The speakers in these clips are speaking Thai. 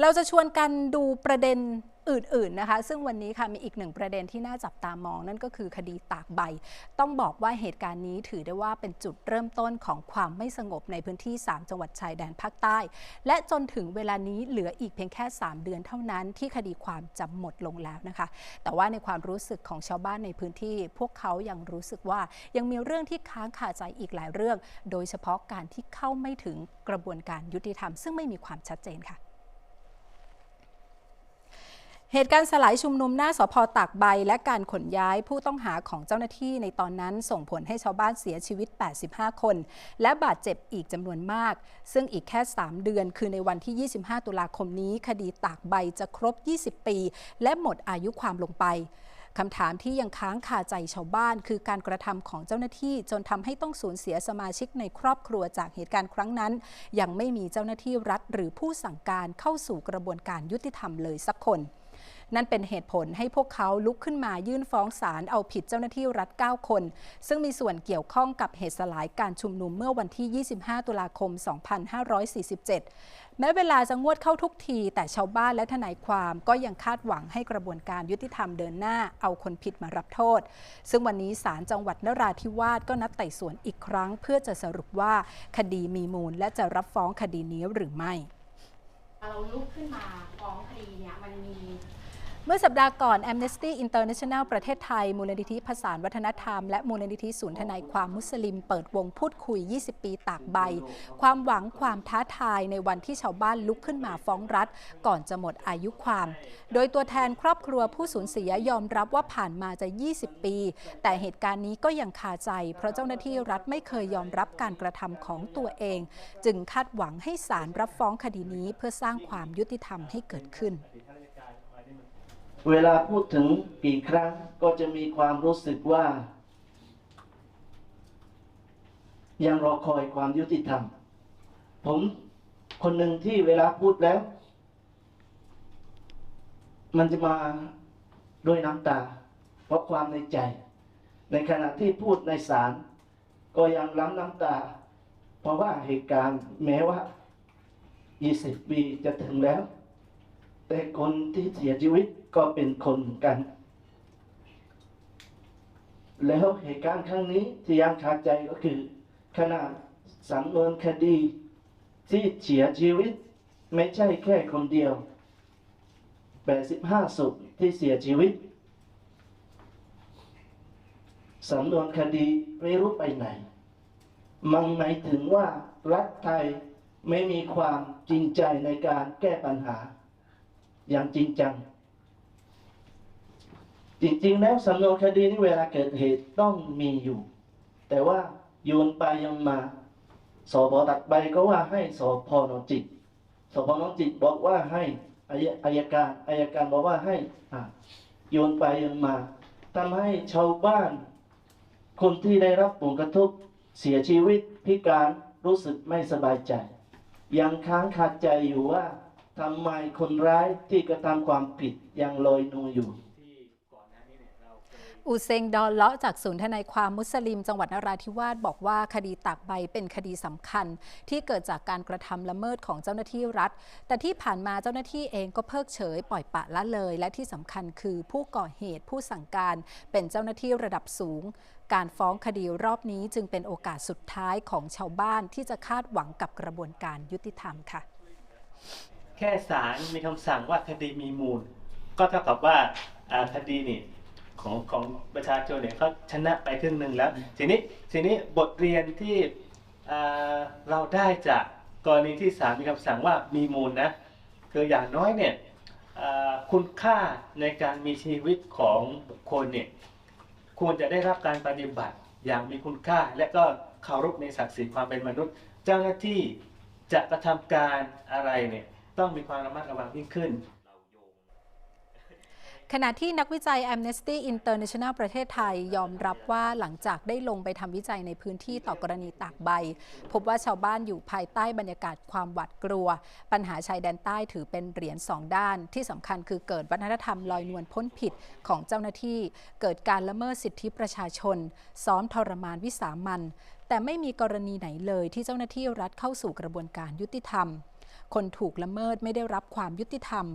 เราจะชวนกันดูประเด็นอื่นๆนะคะ ซึ่งวันนี้ค่ะมีอีกหนึ่งประเด็นที่น่าจับตามองนั่นก็คือคดีตากใบ ต้องบอกว่าเหตุการณ์นี้ถือได้ว่าเป็นจุดเริ่มต้นของความไม่สงบในพื้นที่ 3 จังหวัดชายแดนภาคใต้ และจนถึงเวลานี้เหลืออีกเพียงแค่ 3 เดือนเท่านั้นที่คดีความจะหมดลงแล้วนะคะ แต่ว่าในความรู้สึกของชาวบ้านในพื้นที่ พวกเขายังรู้สึกว่ายังมีเรื่องที่ค้างคาใจอีกหลายเรื่อง โดยเฉพาะการที่เข้าไม่ถึงกระบวนการยุติธรรม ซึ่งไม่มีความชัดเจนค่ะ เหตุการณ์สลายชุมนุมหน้าสพตากใบ และการขนย้ายผู้ต้องหาของเจ้าหน้าที่ในตอนนั้นส่งผลให้ชาวบ้านเสียชีวิต 85 คน และบาดเจ็บอีกจำนวนมาก ซึ่งอีกแค่ 3 เดือน คือในวันที่ 25 ตุลาคมนี้ คดีตากใบจะครบ 20 ปี และหมดอายุความลงไปคำถามที่ยังค้างคาใจชาวบ้าน คือการกระทำของเจ้าหน้าที่จนทำให้ต้องสูญเสียสมาชิกในครอบครัวจากเหตุการณ์ครั้งนั้น ยังไม่มีเจ้าหน้าที่รัฐหรือผู้สั่งการเข้าสู่กระบวนการยุติธรรมเลยสักคน นั่นเป็นเหตุผลให้พวกเขาลุกขึ้นมายื่นฟ้องศาลเอาผิดเจ้าหน้าที่รัฐ 9 คน ซึ่งมีส่วนเกี่ยวข้องกับเหตุสลายการชุมนุมเมื่อวันที่ 25 ตุลาคม 2547 แม้เวลาจะงวดเข้าทุกที แต่ชาวบ้านและทนายความก็ยังคาดหวังให้กระบวนการยุติธรรมเดินหน้าเอาคนผิดมารับโทษ ซึ่งวันนี้ศาลจังหวัดนราธิวาสก็นัดไต่สวนอีกครั้ง เพื่อจะสรุปว่าคดีมีมูลและจะรับฟ้องคดีนี้หรือไม่เราลุกขึ้นมาฟ้องคดีเนี่ยมันมี เมื่อสัปดาห์ก่อน Amnesty International ประเทศไทย มูลนิธิผสานวัฒนธรรม และมูลนิธิศูนย์ทนายความมุสลิม เปิดวงพูดคุย 20 ปีตากใบ ความหวังความท้าทายในวันที่ชาวบ้านลุกขึ้นมาฟ้องรัฐ ก่อนจะหมดอายุความ โดยตัวแทนครอบครัวผู้สูญเสียยอมรับว่าผ่านมาจะ 20 ปี แต่เหตุการณ์นี้ก็ยังคาใจ เพราะเจ้าหน้าที่รัฐไม่เคยยอมรับการกระทำของตัวเอง จึงคาดหวังให้ศาลรับฟ้องคดีนี้เพื่อสร้างความยุติธรรมให้เกิดขึ้น เวลาพูดถึงกี่ครั้งก็จะมีความรู้สึกว่า ยังรอคอยความยุติธรรม ผมคนหนึ่งที่เวลาพูดแล้ว มันจะมาด้วยน้ำตา เพราะความในใจ ในขณะที่พูดในศาลก็ยังล้ำน้ำตา เพราะว่าเหตุการณ์แม้ว่า 20 ปีจะถึงแล้ว แต่คนที่เสียชีวิตก็เป็นคนเหมือนกัน แล้วเหตุการณ์ครั้งนี้ที่ยังคาใจก็คือขนาดสำนวนคดีที่เสียชีวิตไม่ใช่แค่คนเดียว 85ศพที่เสียชีวิตสำนวนคดีไม่รู้ไปไหน มันหมายถึงว่ารัฐไทยไม่มีความจริงใจในการแก้ปัญหา อย่างจริงจัง จริงๆ แล้วสำนวนคดีนี้เวลาเกิดเหตุต้องมีอยู่ แต่ว่าโยนไปโยนมาสพตัดใบก็ว่าให้สพนนจิตสพนนจิตบอกว่าให้อายการอายการบอกว่าให้โยนไปโยนมาทำให้ชาวบ้าน คนที่ได้รับผลกระทบเสียชีวิตพิการรู้สึกไม่สบายใจ ยังค้างคาใจอยู่ว่า ทำไมคนร้ายที่กระทำความผิดยังลอยนวลอยู่อูเซงดอนเลาะจากศูนย์ทนายความมุสลิม จังหวัดนราธิวาสบอกว่าคดีตากใบเป็นคดีสำคัญ ที่เกิดจากการกระทำละเมิดของเจ้าหน้าที่รัฐ แต่ที่ผ่านมาเจ้าหน้าที่เองก็เพิกเฉย ปล่อยปะละเลย และที่สำคัญคือผู้ก่อเหตุผู้สั่งการเป็นเจ้าหน้าที่ระดับสูง การฟ้องคดีรอบนี้จึงเป็นโอกาสสุดท้ายของชาวบ้านที่จะคาดหวังกับกระบวนการยุติธรรมค่ะ แค่ศาลมีคำสั่งว่าคดีมีมูล ก็เท่ากับว่าคดีนี่ของของประชาชนเนี่ยเขาชนะไปครึ่งหนึ่งแล้ว ทีนี้ทีนี้บทเรียนที่เราได้จากกรณีที่ศาลมีคำสั่งว่ามีมูลนะคืออย่างน้อยเนี่ยคุณค่าในการมีชีวิตของบุคคลเนี่ยควรจะได้รับการปฏิบัติอย่างมีคุณค่า และก็เคารพในศักดิ์ศรีความเป็นมนุษย์ เจ้าหน้าที่จะกระทำการอะไรเนี่ย ต้องมีความระมัดระวังยิ่งขึ้นขณะที่นักวิจัย Amnesty International ประเทศไทยยอมรับว่าหลังจากได้ลงไปทำวิจัยในพื้นที่ต่อกรณีตากใบ พบว่าชาวบ้านอยู่ภายใต้บรรยากาศความหวาดกลัว ปัญหาชายแดนใต้ถือเป็นเหรียญสองด้าน ที่สำคัญคือเกิดวัฒนธรรมลอยนวลพ้นผิดของเจ้าหน้าที่ เกิดการละเมิดสิทธิประชาชน ซ้อมทรมานวิสามันแต่ไม่มีกรณีไหนเลยที่เจ้าหน้าที่รัฐเข้าสู่กระบวนการยุติธรรม คนถูกละเมิดไม่ได้รับความยุติธรรม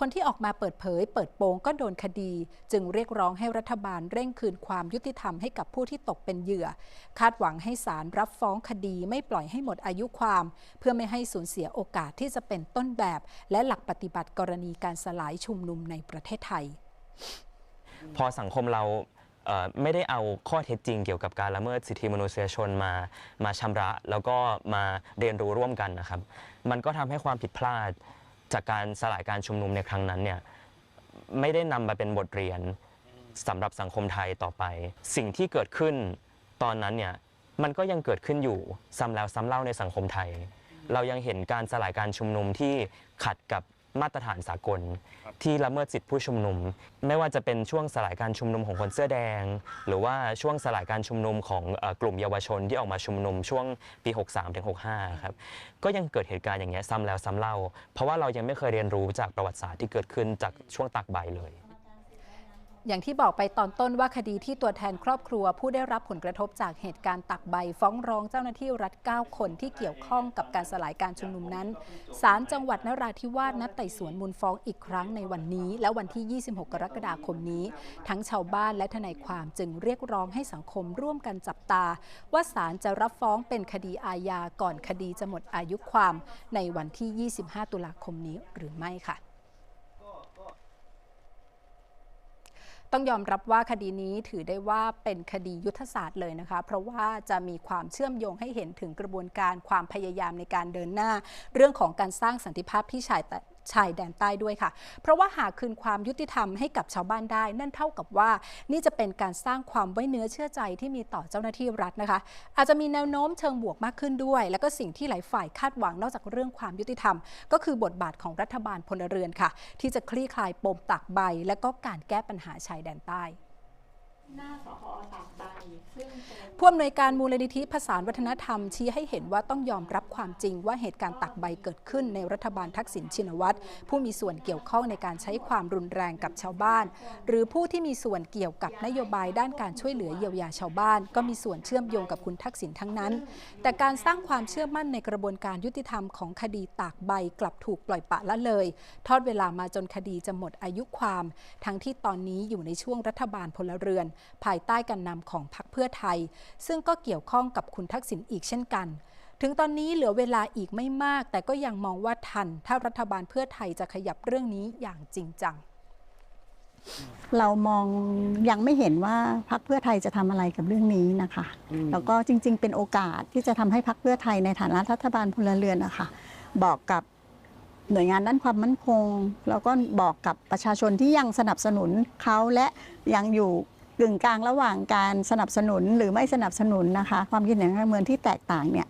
คนที่ออกมาเปิดเผย เปิดโปงก็โดนคดี จึงเรียกร้องให้รัฐบาลเร่งคืนความยุติธรรมให้กับผู้ที่ตกเป็นเหยื่อ คาดหวังให้ศาลรับฟ้องคดีไม่ปล่อยให้หมดอายุความ เพื่อไม่ให้สูญเสียโอกาสที่จะเป็นต้นแบบ และหลักปฏิบัติกรณีการสลายชุมนุมในประเทศไทย พอสังคมเรา เอ่อไม่ได้เอาข้อเท็จจริงเกี่ยวกับการละเมิดสิทธิมนุษยชนมามาชำระ แล้วก็มาเรียนรู้ร่วมกันนะครับ มันก็ทำให้ความผิดพลาดจากการสลายการชุมนุมในครั้งนั้นเนี่ย ไม่ได้นำมาเป็นบทเรียนสำหรับสังคมไทยต่อไป สิ่งที่เกิดขึ้นตอนนั้นเนี่ยมันก็ยังเกิดขึ้นอยู่ซ้ำแล้วซ้ำเล่าในสังคมไทย เรายังเห็นการสลายการชุมนุมที่ขัดกับ มาตรฐานสากล ที่ละเมิดสิทธิผู้ชุมนุม ไม่ว่าจะเป็นช่วงสลายการชุมนุมของคนเสื้อแดง หรือว่าช่วงสลายการชุมนุมของเอ่อกลุ่มเยาวชนที่ออกมาชุมนุมช่วงปี 63-65 ครับก็ยังเกิดเหตุการณ์อย่างเงี้ยซ้ำแล้วซ้ำเล่า เพราะว่าเรายังไม่เคยเรียนรู้จากประวัติศาสตร์ที่เกิดขึ้นจากช่วงตักใบเลย อย่างที่บอกไปตอนต้นว่าคดีที่ตัวแทนครอบครัว ผู้ได้รับผลกระทบจากเหตุการณ์ตักใบ ฟ้องร้องเจ้าหน้าที่รัฐ 9 คนที่เกี่ยวข้องกับการสลายการชุมนุมนั้นศาลจังหวัดนราธิวาสนัดไต่สวนมูลฟ้องอีกครั้งในวันนี้ และวันที่ 26 กรกฎาคมนี้ ทั้งชาวบ้านและทนายความจึงเรียกร้องให้สังคมร่วมกันจับตา ว่าศาลจะรับฟ้องเป็นคดีอาญาก่อนคดีจะหมดอายุความ ในวันที่ 25 ตุลาคมนี้หรือไม่ค่ะ ต้องยอมรับว่าคดีนี้ถือได้ว่าเป็นคดียุทธศาสตร์เลยนะคะ เพราะว่าจะมีความเชื่อมโยงให้เห็นถึงกระบวนการความพยายามในการเดินหน้า เรื่องของการสร้างสันติภาพที่ชายแต่ ชายแดนใต้ด้วยค่ะ เพราะว่าหากคืนความยุติธรรมให้กับชาวบ้านได้ นั่นเท่ากับว่านี่จะเป็นการสร้างความไว้เนื้อเชื่อใจที่มีต่อเจ้าหน้าที่รัฐนะคะ อาจจะมีแนวโน้มเชิงบวกมากขึ้นด้วย แล้วก็สิ่งที่หลายฝ่ายคาดหวังนอกจากเรื่องความยุติธรรม ก็คือบทบาทของรัฐบาลพลเรือนค่ะ ที่จะคลี่คลายปมตักใบ และก็การแก้ปัญหาชายแดนใต้ หน้าสพตากใบซึ่งเป็น ผู้อำนวยการมูลนิธิผสานวัฒนธรรมชี้ให้เห็นว่าต้องยอมรับความจริงว่าเหตุการณ์ตักใบเกิดขึ้นในรัฐบาลทักษิณชินวัตรผู้มีส่วนเกี่ยวข้องในการใช้ความรุนแรงกับชาวบ้าน หรือผู้ที่มีส่วนเกี่ยวกับนโยบายด้านการช่วยเหลือเยียวยาชาวบ้าน ก็มีส่วนเชื่อมโยงกับคุณทักษิณทั้งนั้น แต่การสร้างความเชื่อมั่นในกระบวนการยุติธรรมของคดีตากใบกลับถูกปล่อยปละละเลย ทอดเวลามาจนคดีจะหมดอายุความ ทั้งที่ตอนนี้อยู่ในช่วงรัฐบาลพลเรือนภายใต้การนำของพรรคเพื่อไทย ซึ่งก็เกี่ยวข้องกับคุณทักษิณอีกเช่นกัน ถึงตอนนี้เหลือเวลาอีกไม่มาก แต่ก็ยังมองว่าทัน ถ้ารัฐบาลเพื่อไทยจะขยับเรื่องนี้อย่างจริงจังเรามองยังไม่เห็นว่าพักเพื่อไทยจะทำอะไรกับเรื่องนี้นะคะ แล้วก็จริง ๆ เป็นโอกาสที่จะทำให้พักเพื่อไทยในฐานะรัฐบาลพลเรือนนะคะบอกกับหน่วยงานด้านความมั่นคง แล้วก็บอกกับประชาชนที่ยังสนับสนุนเขาและยังอยู่ กึ่งกลางระหว่างการสนับสนุนหรือไม่สนับสนุนนะคะ ความคิดเห็นทางการเมืองที่แตกต่างเนี่ย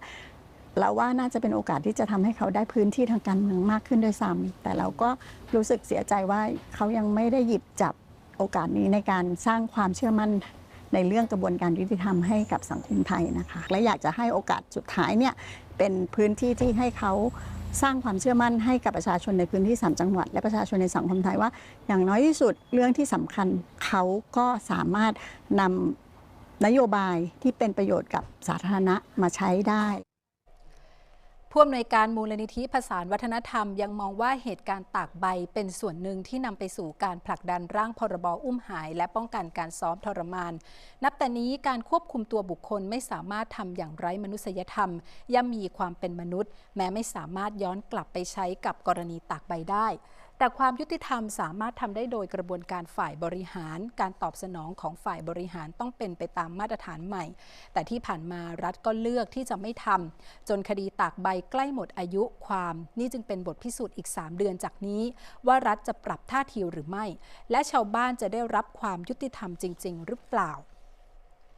เราว่าน่าจะเป็นโอกาสที่จะทำให้เขาได้พื้นที่ทางการเมืองมากขึ้นด้วยซ้ำแต่เราก็รู้สึกเสียใจว่าเขายังไม่ได้หยิบจับโอกาสนี้ในการสร้างความเชื่อมั่นในเรื่องกระบวนการยุติธรรมให้กับสังคมไทยนะคะ และอยากจะให้โอกาสสุดท้ายเนี่ยเป็นพื้นที่ที่ให้เขา สร้างความเชื่อมั่นให้กับประชาชนในพื้นที่สามจังหวัด และประชาชนในสังคมไทยว่า อย่างน้อยที่สุดเรื่องที่สำคัญเขาก็สามารถนำนโยบายที่เป็นประโยชน์กับสาธารณะมาใช้ได้ ผู้อำนวยการมูลนิธิภาษาวัฒนธรรม ยังมองว่าเหตุการณ์ตากใบเป็นส่วนหนึ่งที่นำไปสู่การผลักดันร่างพรบอุ้มหาย และป้องกันการซ้อมทรมาน นับแต่นี้การควบคุมตัวบุคคลไม่สามารถทำอย่างไร้มนุษยธรรม ย่ำมีความเป็นมนุษย์ แม้ไม่สามารถย้อนกลับไปใช้กับกรณีตากใบได้ แต่ความยุติธรรมสามารถทำได้โดยกระบวนการฝ่ายบริหาร การตอบสนองของฝ่ายบริหารต้องเป็นไปตามมาตรฐานใหม่ แต่ที่ผ่านมารัฐก็เลือกที่จะไม่ทำจนคดีตากใบใกล้หมดอายุความ นี่จึงเป็นบทพิสูจน์อีก 3 เดือนจากนี้ ว่ารัฐจะปรับท่าทีหรือไม่ และชาวบ้านจะได้รับความยุติธรรมจริง ๆ หรือเปล่า